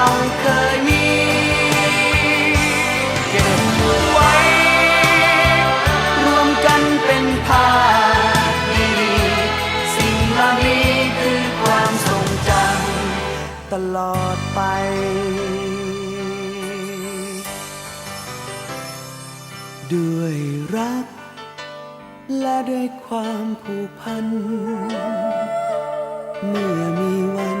เราเคยมีเก็บไว้ รวมกันเป็นภาพดีๆสิ่งเหล่านี้คือความทรงจำตลอดไปด้วยรัก และด้วยความผูกพัน เมื่อมีวัน